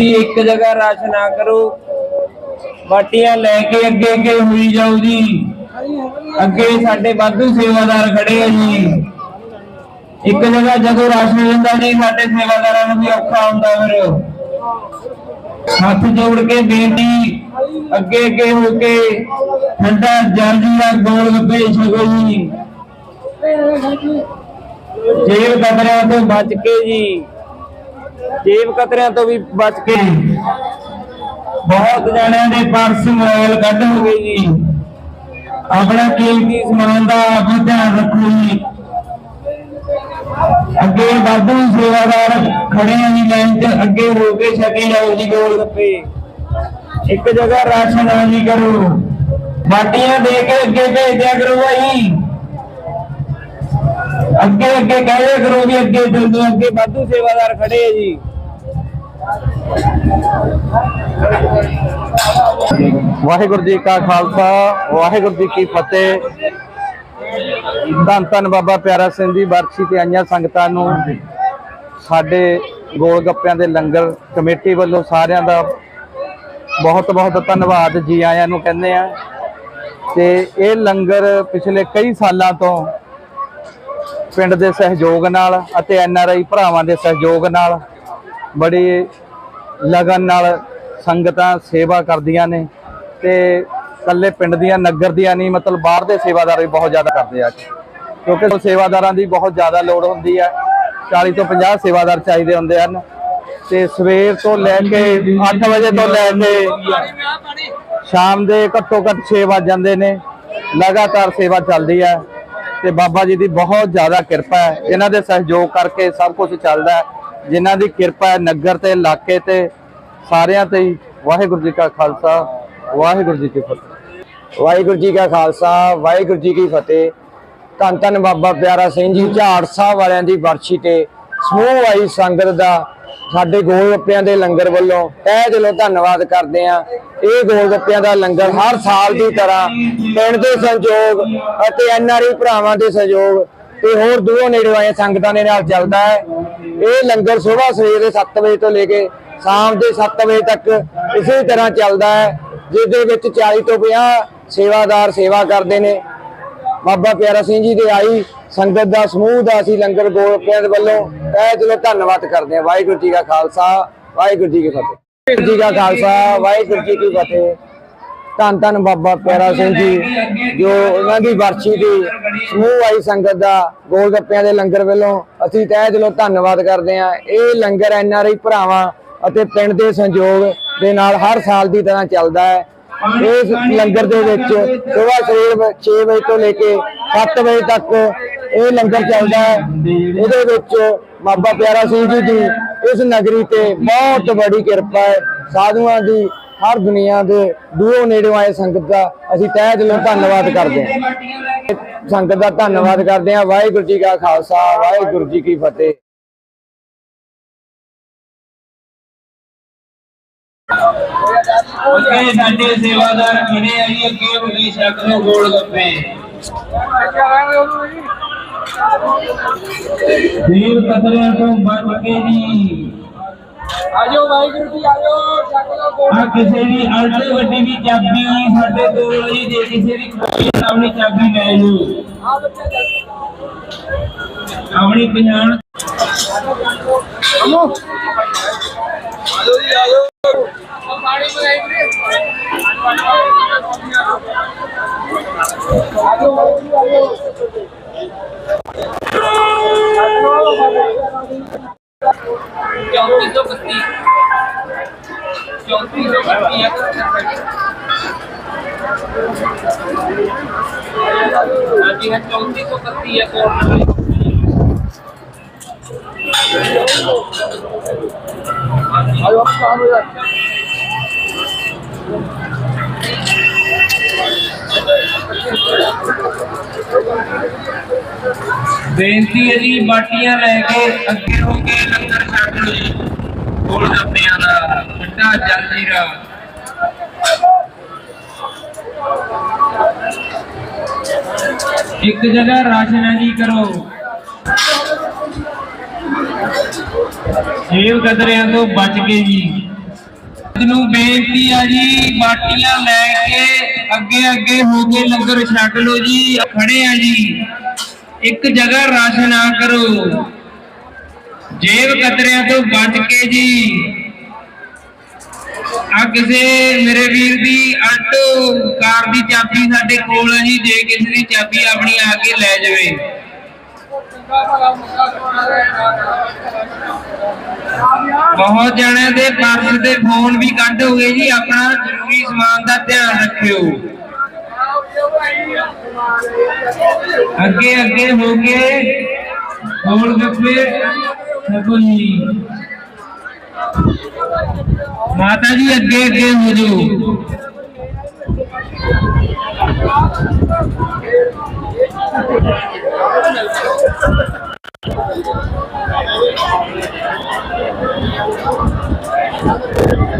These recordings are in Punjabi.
ਜੀ ਇੱਕ ਜਗ੍ਹਾ ਰਸ਼ ਨਾ ਕਰੋ। ਬਾਟੀਆਂ ਲੈ ਕੇ ਅੱਗੇ ਅੱਗੇ ਹੋਈ ਜਾਓ ਜੀ। ਅੱਗੇ ਸਾਡੇ ਵਾਧੂ ਸੇਵਾਦਾਰ ਖੜੇ ਆ ਜੀ। ਇੱਕ ਜਗ੍ਹਾ ਜਦੋਂ ਰਸ਼ ਹੋ ਜਾਂਦਾ ਜੀ ਸਾਡੇ ਸੇਵਾਦਾਰਾਂ ਨੂੰ ਵੀ ਔਖਾ ਹੁੰਦਾ ਫਿਰ। ਹੱਥ ਜੋੜ ਕੇ ਬੇਨਤੀ, ਅੱਗੇ ਅੱਗੇ ਹੋ ਕੇ ਠੰਡਾ ਜਲਦੀ ਦਾ ਗੋਲ ਗੱਪੇ ਛਕੋ ਜੀ। ਜੇਬ ਕਤਰਿਆਂ ਤੋਂ ਬਚ ਕੇ ਜੀ। ਜੇਬ ਕਤਰਿਆਂ ਤੋਂ ਵੀ ਬਚ ਕੇ ਬਹੁਤ ਜਣਿਆਂ ਦੇ ਪਰਸ ਮੋਬਾਈਲ ਕੱਢ ਹੋ ਗਏ ਜੀ। ਆਪਣਾ ਕੀਮਤੀ ਸਮਾਨ ਦਾ ਆਪਣਾ ਧਿਆਨ ਰੱਖੋ ਜੀ। ਅੱਗੇ ਵਾਧੂ ਸੇਵਾਦਾਰ ਖੜੇ ਆ ਜੀ ਲਾਈਨ 'ਚ, ਅੱਗੇ ਹੋ ਕੇ ਛਕੇ ਜਾਓ ਜੀ ਗੋਲ ਗੱਪੇ ਇੱਕ ਜਗ੍ਹਾ ਰਾਸ਼ਨ ਨਾ ਕਰੋ। ਬਾਟੀਆਂ ਦੇ ਕੇ ਅੱਗੇ ਭੇਜਿਆ ਕਰੋ ਭਾਈ। ਅੱਗੇ ਅੱਗੇ ਕਹਿਆ ਕਰੋ ਵੀ ਅੱਗੇ ਜਲਦੀ ਅੱਗੇ ਵਾਧੂ ਸੇਵਾਦਾਰ ਖੜੇ ਆ ਜੀ। ਵਾਹਿਗੁਰੂ ਜੀ ਕਾ ਖਾਲਸਾ, ਵਾਹਿਗੁਰੂ ਜੀ ਕੀ ਫਤਿਹ। ਧੰਨ ਧੰਨ ਬਾਬਾ ਪਿਆਰਾ ਸਿੰਘ ਜੀ ਬਰਸੀ ਤੇ ਆਈਆਂ ਸੰਗਤਾਂ ਨੂੰ। ਸਾਡੇ ਗੋਲ ਗੱਪਿਆਂ ਦੇ ਲੰਗਰ ਕਮੇਟੀ ਵੱਲੋਂ ਸਾਰਿਆਂ ਦਾ ਬਹੁਤ ਬਹੁਤ ਧੰਨਵਾਦ ਜੀ ਆਇਆਂ ਨੂੰ ਕਹਿੰਦੇ ਆ। ਤੇ ਇਹ ਲੰਗਰ ਪਿਛਲੇ ਕਈ ਸਾਲਾਂ ਤੋਂ ਪਿੰਡ ਦੇ ਸਹਿਯੋਗ ਨਾਲ ਅਤੇ ਐਨ ਆਰ ਆਈ ਭਰਾਵਾਂ ਦੇ ਸਹਿਯੋਗ ਨਾਲ ਬੜੀ ਲਗਨ ਨਾਲ ਸੰਗਤਾਂ ਸੇਵਾ ਕਰਦੀਆਂ ਨੇ ਤੇ ਕੱਲੇ ਪਿੰਡ ਦੀਆਂ, ਨਗਰ ਦੀਆਂ ਨਹੀਂ, ਮਤਲਬ ਬਾਹਰ ਦੇ ਸੇਵਾਦਾਰ ਵੀ ਬਹੁਤ ਜ਼ਿਆਦਾ ਕਰਦੇ ਆ ਕਿਉਂਕਿ ਸੇਵਾਦਾਰਾਂ ਦੀ ਬਹੁਤ ਜ਼ਿਆਦਾ ਲੋੜ ਹੁੰਦੀ ਹੈ 40 ਤੋਂ 50 ਸੇਵਾਦਾਰ ਚਾਹੀਦੇ ਹੁੰਦੇ ਹਨ ਤੇ ਸਵੇਰ ਤੋਂ ਲੈ ਕੇ 8 ਵਜੇ ਤੋਂ ਲੈ ਕੇ ਸ਼ਾਮ ਦੇ ਘੱਟੋ ਘੱਟ 6 ਵੱਜ ਜਾਂਦੇ ਨੇ। ਲਗਾਤਾਰ ਸੇਵਾ ਚੱਲਦੀ ਹੈ ਤੇ ਬਾਬਾ ਜੀ ਦੀ ਬਹੁਤ ਜ਼ਿਆਦਾ ਕਿਰਪਾ ਹੈ। ਇਹਨਾਂ ਦੇ ਸਹਿਯੋਗ ਕਰਕੇ ਸਭ ਕੁਝ ਚੱਲਦਾ ਹੈ। ਜਿਨ੍ਹਾਂ ਦੀ ਕਿਰਪਾ ਹੈ ਨਗਰ ਤੇ, ਇਲਾਕੇ ਤੇ, ਸਾਰਿਆਂ ਤੇ ਹੀ। ਵਾਹਿਗੁਰੂ ਜੀ ਕਾ ਖਾਲਸਾ, ਵਾਹਿਗੁਰੂ ਜੀ ਕੀ ਫਤਿਹ। ਵਾਹਿਗੁਰੂ ਜੀ ਕਾ ਖਾਲਸਾ, ਵਾਹਿਗੁਰੂ ਜੀ ਕੀ ਫਤਿਹ। ਧੰਨ ਧੰਨ ਬਾਬਾ ਪਿਆਰਾ ਸਿੰਘ ਜੀ, ਝਾੜ ਸਾਹਿਬ ਵਾਲਿਆਂ ਦੀ ਵਰਸ਼ੀ ਤੇ ਸਮੂਹ ਆਈ ਸੰਗਤ ਦਾ ਸਾਡੇ ਗੋਲ ਗੱਪਿਆਂ ਦੇ ਲੰਗਰ ਵੱਲੋਂ ਤਹਿ ਦਿਲੋਂ ਧੰਨਵਾਦ ਕਰਦੇ ਆ ਇਹ ਗੋਲ ਗੱਪਿਆਂ ਦਾ ਲੰਗਰ ਹਰ ਸਾਲ ਦੀ ਤਰ੍ਹਾਂ ਪਿੰਡ ਦੇ ਸੰਯੋਗ ਅਤੇ ਐਨਆਰਈ ਭਰਾਵਾਂ ਦੇ ਸਹਿਯੋਗ ਤੇ ਹੋਰ ਦੂਰੋਂ ਨੇੜੇ ਆਏ ਸੰਗਤਾਂ ਦੇ ਨਾਲ ਚੱਲਦਾ ਹੈ। ਇਹ ਲੰਗਰ ਸਵੇਰ ਸਵੇਰ ਦੇ 7 ਵਜੇ ਤੋਂ ਲੈ ਕੇ ਸ਼ਾਮ ਦੇ 7 ਵਜੇ ਤੱਕ ਇਸੇ ਤਰ੍ਹਾਂ ਚੱਲਦਾ ਹੈ, ਜਿਸ ਦੇ ਵਿੱਚ 40 ਤੋਂ 50 ਸੇਵਾਦਾਰ ਸੇਵਾ ਕਰਦੇ ਨੇ। ਬਾਬਾ ਪਿਆਰਾ ਸਿੰਘ ਜੀ ਦੇ ਆਈ ਸੰਗਤ ਦਾ ਸਮੂਹ ਦਾ ਅਸੀਂ ਲੰਗਰ ਗੋਲਪਿਆਂ ਦੇ ਵੱਲੋਂ ਤਹਿ ਦਿਲੋਂ ਧੰਨਵਾਦ ਕਰਦੇ ਹਾਂ ਵਾਹਿਗੁਰੂ ਜੀ ਕਾ ਖਾਲਸਾ, ਵਾਹਿਗੁਰੂ ਜੀ ਕੀ ਫਤਿਹ। ਵਾਹਿਗੁਰੂ ਜੀ ਕਾ ਖਾਲਸਾ, ਵਾਹਿਗੁਰੂ ਜੀ ਕੀ ਫਤਿਹ। ਧੰਨ ਧੰਨ ਬਾਬਾ ਪਿਆਰਾ ਸਿੰਘ ਜੀ, ਜੋ ਉਹਨਾਂ ਦੀ ਵਰਸ਼ੀ ਦੀ ਸਮੂਹ ਆਈ ਸੰਗਤ ਦਾ ਗੋਲ ਗੱਪਿਆਂ ਦੇ ਲੰਗਰ ਵੱਲੋਂ ਅਸੀਂ ਤਹਿ ਦਿਲੋਂ ਧੰਨਵਾਦ ਕਰਦੇ ਹਾਂ ਇਹ ਲੰਗਰ ਐਨ ਆਰ ਆਈ ਭਰਾਵਾਂ ਅਤੇ ਪਿੰਡ ਦੇ ਸੰਯੋਗ ਦੇ ਨਾਲ ਹਰ ਸਾਲ ਦੀ ਤਰ੍ਹਾਂ ਚੱਲਦਾ ਹੈ। ਇਸ ਲੰਗਰ ਦੇ ਵਿੱਚ ਸਵੇਰ ਸਵੇਰ 6 ਵਜੇ ਤੋਂ ਲੈ ਕੇ 7 ਵਜੇ ਤੱਕ ਇਹ ਲੰਗਰ ਚੱਲਦਾ ਹੈ। ਇਹਦੇ ਵਿੱਚ ਬਾਬਾ ਪਿਆਰਾ ਸਿੰਘ ਜੀ ਦੀ ਇਸ ਨਗਰੀ ਤੇ ਬਹੁਤ ਬੜੀ ਕਿਰਪਾ ਹੈ। ਸਾਧੂਆਂ ਦੀ, ਹਰ ਦੁਨੀਆ ਦੇ ਦੂਰੋਂ ਨੇੜੋਂ ਆਏ ਸੰਗਤ ਦਾ ਅਸੀਂ ਤਹਿ ਦਿਲੋਂ ਧੰਨਵਾਦ ਕਰਦੇ ਹਾਂ। ਸੰਗਤ ਦਾ ਧੰਨਵਾਦ ਕਰਦੇ ਹਾਂ। ਵਾਹਿਗੁਰੂ ਜੀ ਕਾ ਖਾਲਸਾ, ਵਾਹਿਗੁਰੂ ਜੀ ਕੀ ਫਤਿਹ। ਅੱਗੇ ਸਾਡੇ ਸੇਵਾਦਾਰ ਖੜੇ ਆ ਅੱਗੇ ਹੋ ਕੇ ਗੋਲ ਗੱਪੇ। ਜੇਬ ਕਤਰਿਆਂ ਤੋਂ ਬਚ ਕੇ ਜੀ ਆਜੋ ਵਾਹਿਗੁਰੂ ਜੀ ਆਜੋ ਆ ਕਿਸੇ ਦੀ ਅਲਟ ਵੱਡੀ ਦੀ ਚਾਬੀ ਸਾਡੇ ਕੋਲ ਜੀ ਜੇ ਕਿਸੇ ਦੀ ਕੋਈ ਆਪਣੀ ਚਾਬੀ ਲੈ ਲਓ। ਆਪਣੀ ਪਛਾਣ। ਅਮੋ। ਆਜੋ ਜੀ ਆਜੋ। ਚੌਂਤੀ ਸੌ ਬੱਤੀ ਹੈ ਹਾਂਜੀ ਹੈ ਚੌਂਤੀ ਸੌ ਬੱਤੀ ਹੈ ਕੋਲ ਆਜੋ ਕੰਮ ਹੋ ਜਾ ਬੇਨਤੀ ਹੈ ਜੀ ਬਾਟੀਆਂ ਲੈ ਕੇ ਇੱਕ ਜਗ੍ਹਾ ਰਾਸ਼ਨ ਕਰੋ। ਜੇਬ ਕਦਰਿਆਂ ਤੋਂ ਬਚ ਕੇ ਜੀ। ਨੂੰ ਬੇਨਤੀ ਆ ਜੀ, ਬਾਟੀਆਂ ਲੈ ਕੇ ਅੱਗੇ ਅੱਗੇ ਹੋ ਕੇ ਲੰਗਰ ਛੱਡ ਲਓ ਜੀ ਖੜੇ ਆ ਜੀ। ਇੱਕ ਜਗ੍ਹਾ ਰਾਸ਼ਨ ਨਾ ਕਰੋ। ਜੇਬ ਕਤਰਿਆਂ ਤੋਂ ਬਚ ਕੇ ਜੀ। ਆ ਕਿਸੇ ਮੇਰੇ ਵੀਰ ਦੀ ਆਟੋ ਕਾਰ ਦੀ ਚਾਬੀ ਸਾਡੇ ਕੋਲ ਹੈ ਜੀ, ਜੇ ਕਿਸੇ ਦੀ ਚਾਬੀ ਆਪਣੀ ਆ ਕੇ ਲੈ ਜਾਵੇ। ਬਹੁਤ ਜਣਿਆਂ ਦੇ ਪਰਸ ਤੇ ਫੋਨ ਵੀ ਕੱਢ ਹੋਏ ਜੀ, ਆਪਣਾ ਜ਼ਰੂਰੀ ਸਮਾਨ ਦਾ ਧਿਆਨ ਰੱਖਿਓ। ਅੱਗੇ ਅੱਗੇ ਹੋ ਕੇ ਹੋਰ ਗੱਪੇ ਛਕੋ ਜੀ। ਮਾਤਾ ਜੀ, ਅੱਗੇ ਅੱਗੇ ਹੋ ਜਾਓ।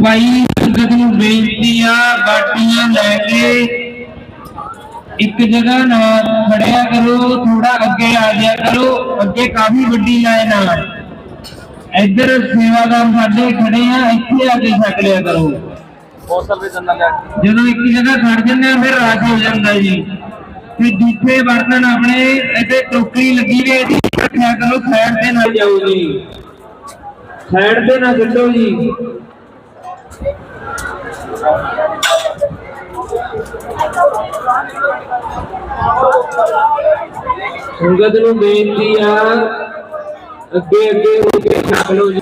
ਭਾਈ ਸੰਗਤ ਨੂੰ ਬੇਨਤੀ ਆ, ਬਾਟੀਆਂ ਲੈ ਕੇ ਇੱਕ ਜਗ੍ਹਾ ਨਾ ਖੜਿਆ ਕਰੋ ਥੋੜਾ ਅੱਗੇ ਆ ਜਾਇਆ ਕਰੋ, ਅੱਗੇ ਕਾਫੀ ਵੱਡੀ ਲਾਈਨ ਆ। ਇੱਧਰ ਸੇਵਾਦਾਰ ਸਾਡੇ ਖੜੇ ਆ ਇੱਥੇ ਆ ਕੇ ਛਕ ਲਿਆ ਕਰੋ। ਜਦੋਂ ਇੱਕ ਜਗ੍ਹਾ ਖੜ ਜੰਨੇ ਆ ਫਿਰ ਰਾਜ ਹੋ ਜਾਂਦਾ ਜੀ। ਤੇ ਦੂਜੇ ਬਰਤਨ ਆਪਣੇ ਇੱਥੇ ਟੋਕਰੀ ਲੱਗੀ ਹੈ ਜੀ ਰੱਖਿਆ ਕਰੋ ਸਾਈਡ ਤੇ ਨਾ ਜਾਓ ਜੀ। ਸਾਈਡ ਤੇ ਨਾ ਛੱਡੋ ਜੀ। ਸੰਗਤ ਨੂੰ ਬੇਨਤੀ ਆ ਅੱਗੇ ਅੱਗੇ ਹੋ ਕੇ ਛਕ ਲਓ ਜੀ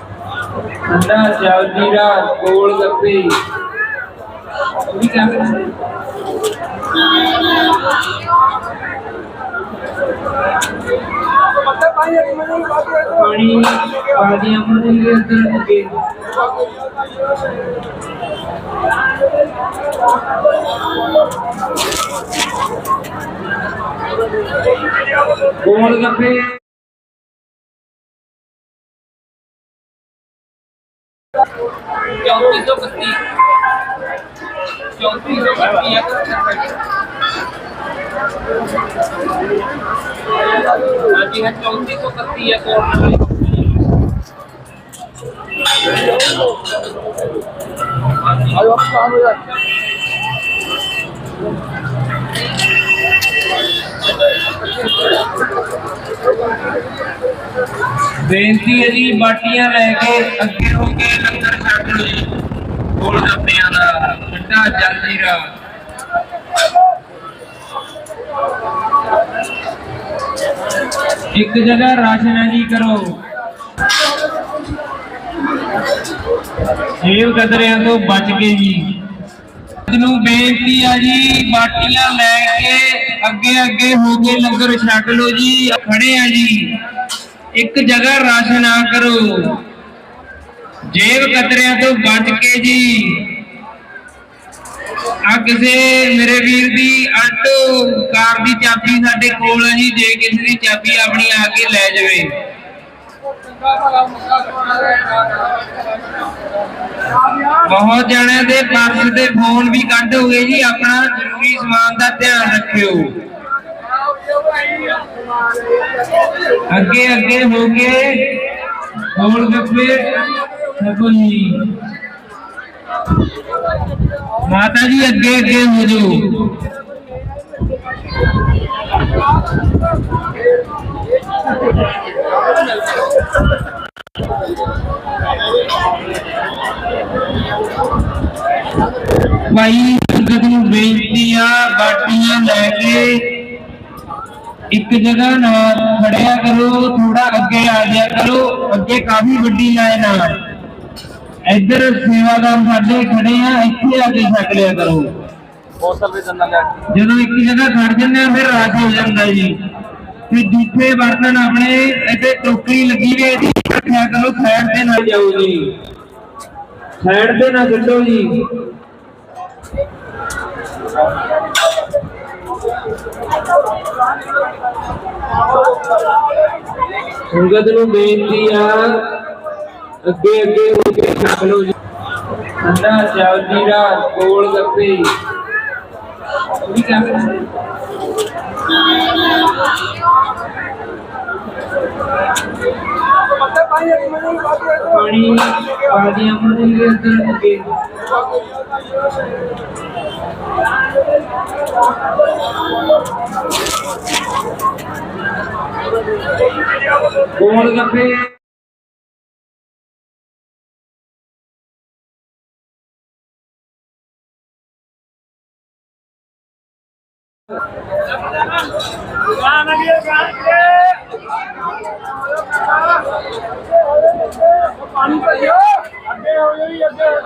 ਠੰਡਾ ਜਲਜੀਰਾ ਗੋਲ ਗੱਪੇ ਵੀ ਕਹਿੰਦੇ ਪਾਣੀ ਪਾਦੀਆਂ ਮੁੰਡੇ ਅੰਦਰ ਅੱਗੇ ਗੋਲ ਗੱਪੇ ਚੌਂਤੀ चौंतीस सौ बत्तीस चौंतीस सौ बत्तीस चौंतीस सौ बत्तीस ਬੇਨਤੀ ਹੈ ਜੀ ਬਾਟੀਆਂ ਲੈ ਕੇ ਅੱਗੇ ਹੋ ਕੇ ਲੰਗਰ ਛਕ ਲਓ ਗੋਲ ਗੱਪਿਆਂ ਦਾ ਠੰਡਾ ਜਲਜੀਰਾ ਇੱਕ ਜਗ੍ਹਾ ਰਾਸ਼ਨ ਹੈ ਜੀ ਕਰੋ। ਜੇਬ ਕਦਰਿਆਂ ਤੋਂ ਬਚ ਕੇ ਜੀ। ਨੂੰ ਬੇਨਤੀ ਆ ਜੀ ਬਾਟੀਆਂ ਲੈ ਕੇ ਅੱਗੇ ਅੱਗੇ ਹੋ ਕੇ ਲੰਗਰ ਛਕ ਲਓ ਜੀ ਖੜੇ ਆ ਜੀ। ਇੱਕ ਜਗ੍ਹਾ ਰਸ਼ ਨਾ ਕਰੋ। ਜੇਬ ਕਤਰਿਆਂ ਤੋਂ ਬਚ ਕੇ ਜੀ। ਆ ਕਿਸੇ ਮੇਰੇ ਵੀਰ ਦੀ ਆਟੋ ਕਾਰ ਦੀ ਚਾਬੀ ਸਾਡੇ ਕੋਲ ਹੈ ਜੀ, ਜੇ ਕਿਸੇ ਦੀ ਚਾਬੀ ਆਪਣੀ ਆ ਕੇ ਲੈ ਜਾਵੇ। ਬਹੁਤ ਜਣਿਆਂ ਦੇ ਪਰਸ ਤੇ ਫੋਨ ਵੀ ਕੱਢ ਹੋਏ ਜੀ, ਆਪਣਾ ਜ਼ਰੂਰੀ ਸਮਾਨ ਦਾ ਧਿਆਨ ਰੱਖਿਓ। ਅੱਗੇ ਅੱਗੇ ਹੋ ਕੇ ਗੋਲ ਗੱਪੇ ਛਕੋ ਮਾਤਾ ਜੀ, ਅੱਗੇ ਅੱਗੇ ਹੋ ਜਾਓ। ਭਾਈ ਸੰਗਤ ਨੂੰ ਬੇਨਤੀ ਆ ਬਾਟੀਆਂ ਲੈ ਕੇ ਇੱਕ ਜਗ੍ਹਾ ਨਾ ਖੜਿਆ ਕਰੋ ਥੋੜਾ ਅੱਗੇ ਆ ਜਾਇਆ ਕਰੋ ਅੱਗੇ ਕਾਫੀ ਵੱਡੀ ਲਾਈਨ ਆ। ਇੱਧਰ ਸੇਵਾਦਾਰ ਸਾਡੇ ਖੜੇ ਆ ਇੱਥੇ ਆ ਕੇ ਛਕ ਲਿਆ ਕਰੋ। ਜਦੋਂ ਇੱਕ ਜਗ੍ਹਾ ਖੜ ਜੰਨੇ ਆ ਫਿਰ ਰਾਜ ਹੋ ਜਾਂਦਾ ਜੀ। ਤੇ ਦੂਜੇ ਬਰਤਨ ਆਪਣੇ ਇੱਥੇ ਟੋਕਰੀ ਲੱਗੀ ਹੋਈ ਹੈ ਰੱਖਿਆ ਕਰੋ ਸਾਈਡ ਤੇ ਨਾ ਜਾਓ ਜੀ। ਸਾਈਡ ਤੇ ਨਾ ਛੱਡੋ ਜੀ। ਸੰਗਤ ਨੂੰ ਬੇਨਤੀ ਆ, ਅੱਗੇ ਅੱਗੇ ਹੋ ਕੇ ਛਕ ਲਓ ਜੀ। ਠੰਡਾ ਜਲਜੀਰਾ ਗੋਲ ਗੱਪੇ। ਵੀ ਕਹਿੰਦੇ पाणी पाणी आम्ही गोलगप्पे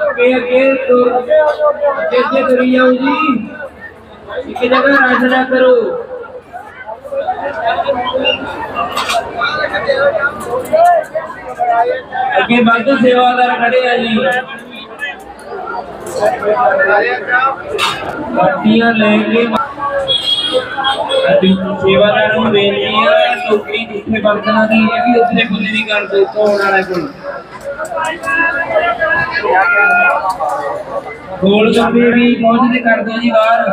ਅੱਗੇ ਅੱਗੇ ਤੁਰ ਅੱਗੇ ਅੱਗੇ ਤੁਰੀ ਜਾਓ ਜੀ ਇੱਕ ਜਗ੍ਹਾ ਰੱਜ ਨਾ ਕਰੋ ਅੱਗੇ ਵਾਧੂ ਸੇਵਾਦਾਰ ਖੜੇ ਆ ਜੀ ਬਾਟੀਆਂ ਲੈ ਕੇ ਸੇਵਾਦਾਰ ਨੂੰ ਬੇਨਤੀ ਹੈ ਟੋਕਰੀ ਜਿੱਥੇ ਬਰਤਨਾਂ ਦੀ ਇਹ ਵੀ ਉੱਥੇ ਬੁੱਲੀ ਨਹੀਂ ਕਰ ਦੋ ਧੋਣ ਵਾਲੇ ਕੋਲ ਗੋਲ ਗੱਪੇ ਵੀ ਪਹੁੰਚਦੇ ਕਰ ਦਿਓ ਜੀ ਬਾਹਰ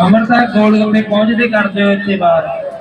ਅੰਮ੍ਰਿਤਸਰ ਗੋਲ ਗੱਪੇ ਪਹੁੰਚਦੇ ਕਰ ਦਿਓ ਇੱਥੇ ਬਾਹਰ।